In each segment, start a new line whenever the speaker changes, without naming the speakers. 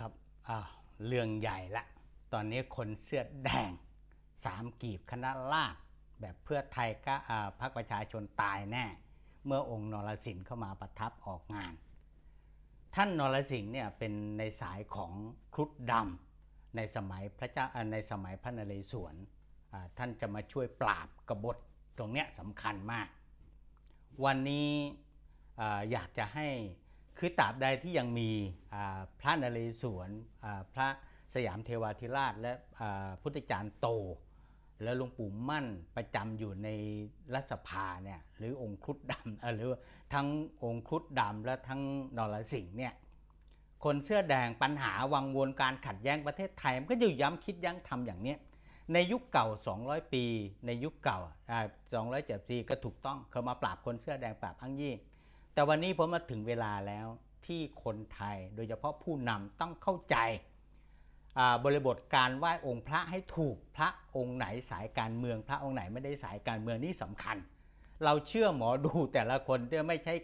ครับอ้าวเรื่องใหญ่ละตอนนี้คนเสื้อแดงสามกีบคณะราษฎรแบบเพื่อไทยก็อ่าพรรคประชาชนตายแน่ เมื่อองค์นรสิงห์เข้ามาประทับออกงาน ท่านนรสิงห์เนี่ยเป็นในสายของครุฑดำในสมัยพระเจ้าในสมัยพระนเรศวรท่านจะมาช่วยปราบกบฏตรงเนี้ยสำคัญมาก วันนี้อยากจะให้ คือตราบใดที่ยังมีพระนเรศวรพระสยามเทวาธิราช และพุทธจารย์โต แล้วหลวงปู่มั่นประจำอยู่ในรัฐสภาเนี่ยหรือองค์ครุฑดำหรือทั้งองค์ครุฑดำและทั้งนรสิงห์เนี่ยคนเสื้อแดงปัญหาวังวนการขัดแย้งประเทศไทย มันก็อยู่ย้ำคิดยั้งทำอย่างเนี้ยในยุคเก่า 200 ปี ในยุคเก่าอ่า270ปีก็ถูกต้องเขามาปราบคนเสื้อแดงปราบอังยี่ แต่วันนี้ผมมาถึงเวลาแล้วที่คนไทยโดยเฉพาะผู้นำต้องเข้าใจบริบทการไหว้องค์พระให้ถูกพระองค์ไหนสายการเมือง พระองค์ไหนไม่ได้สายการเมืองนี่สำคัญ เราเชื่อหมอดูแต่ละคนที่ไม่ใช่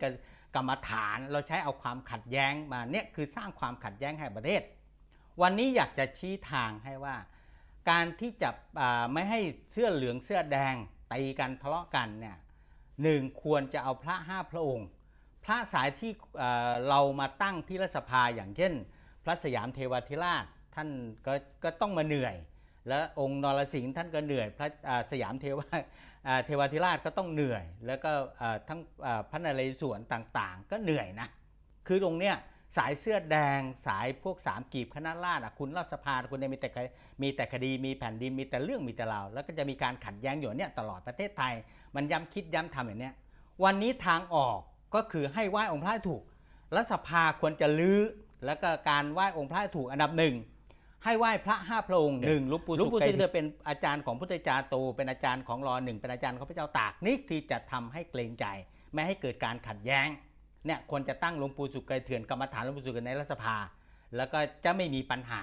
กรรมฐาน เราใช้เอาความขัดแย้งมาเนี่ยคือสร้างความขัดแย้งให้ประเทศ วันนี้อยากจะชี้ทางให้ว่า การที่จะไม่ให้เสื้อเหลืองเสื้อแดงตีกันทะเลาะกันเนี่ยหนึ่งควรจะเอาพระห้าพระองค์ พระสายที่เรามาตั้งที่รัฐสภาอย่างเช่น พระสยามเทวาธิราชท่านก็ก็ต้องมาเหนื่อย และองค์นรสิงห์ท่านก็เหนื่อย พระสยามเทวาเทวาธิราชก็ต้องเหนื่อย แล้วก็ทั้งพระนเรศวรต่างๆ ก็เหนื่อยนะคือตรงเนี้ยสายเสื้อแดงสายพวกสามกีบคณะราษฎรคุณรัฐสภาคุณเนี่ยมีแต่คดีมีแต่คดีมีแผ่นดินมีแต่เรื่องมีแต่เราแล้วก็จะมีการขัดแย้งอยู่เนี่ยตลอดประเทศไทย มันย้ำคิดย้ำทำอย่างเนี้ยวันนี้ทางออก ก็คือให้ไหว้องค์พระให้ถูกรัฐสภาควรจะลื้อแล้วก็การไหว้องค์พระให้ถูกอันดับหนึ่งให้ไหว้พระห้าพระองค์หนึ่งหลุงปู่หลุงปู่สุกเป็นอาจารย์ของพุทธจารย์โต เป็นอาจารย์ของรอหนึ่งเป็นอาจารย์ของพระเจ้าตากนี่ที่จะทำให้เกรงใจ ไม่ให้เกิดการขัดแย้งเนี่ยควรจะตั้งหลวงปู่สุกไกรเถื่อนกรรมฐานหลวงปู่สุกไกรในรัฐสภา แล้วก็จะไม่มีปัญหา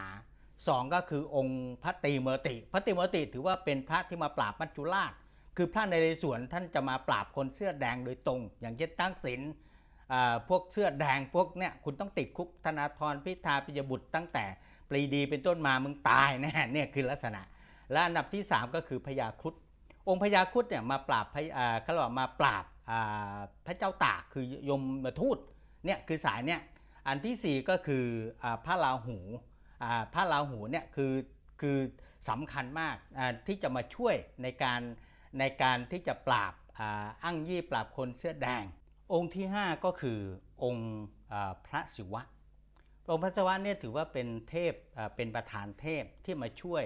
สองก็คือองค์พระตรีเมอติ พระตรีเมอติถือว่าเป็นพระที่มาปราบมัจจุราช คือพระในเรศวรท่านจะมาปราบคนเสื้อแดงโดยตรง อย่างเช่นตั้งศิลป์พวกเสื้อแดงพวกเนี่ยคุณต้องติดคุกธนาธรพิธาปิยบุตรตั้งแต่ปรีดีเป็นต้นมามึงตายแน่เนี่ยคือลักษณะ และอันดับที่ 3 ก็คือพญาครุฑองค์พญาครุฑเนี่ยมาปราบพญอ่าเขาเรียกว่ามาปราบพระเจ้าตากคือยมทูตเนี่ยคือสายเนี่ยอันทีสี่4 ก็คืออาพระราหูอ่าพระราหูเนี่ยคือคือสำคัญมากที่จะมาช่วยในการ ในการที่จะปราบอ่าอั้งยี่ปราบคนเสื้อแดง องค์ที่ 5 ก็คือองค์พระศิวะ องค์พระศิวะเนี่ยถือว่าเป็นเทพเป็นประธานเทพที่มาช่วย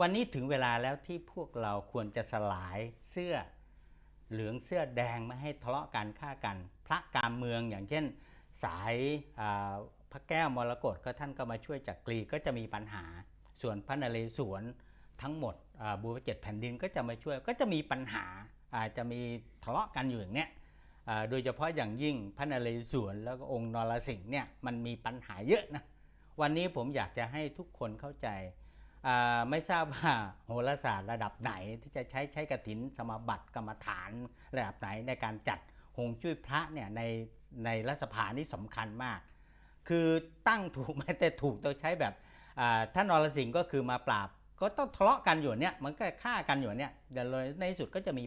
วันนี้ถึงเวลาแล้วที่พวกเราควรจะสลายเสื้อเหลืองเสื้อแดงไม่ให้ทะเลาะกันฆ่ากัน พระการเมืองอย่างเช่นสายพระแก้วมรกตก็ท่านก็มาช่วยจักกรีก็จะมีปัญหา ส่วนพระนเรศวร ทั้งหมดบูรพเจ็ดแผ่นดินก็จะมาช่วยก็จะมีปัญหาอาจจะมีทะเลาะกันอยู่อย่างเนี้ยโดยเฉพาะอย่างยิ่งพระนเรศวรแล้วก็องค์นรสิงห์เนี่ยมันมีปัญหาเยอะนะวันนี้ผมอยากจะให้ทุกคนเข้าใจไม่ทราบว่าโหราศาสตร์ระดับไหนที่จะใช้ใช้กระถินสมาบัติกรรมฐานระดับไหนในการจัดหงจุ้ยพระเนี่ยในในรัฐสภานี่สำคัญมาก คือตั้งถูกไหมแต่ถูกต้องใช้แบบท่านนรสิงห์ก็คือมาปราบ ก็ต้องทะเลาะกันอยู่เนี่ยมันก็ฆ่ากันอยู่เนี่ยเดี๋ยวเลยในที่สุดก็จะมี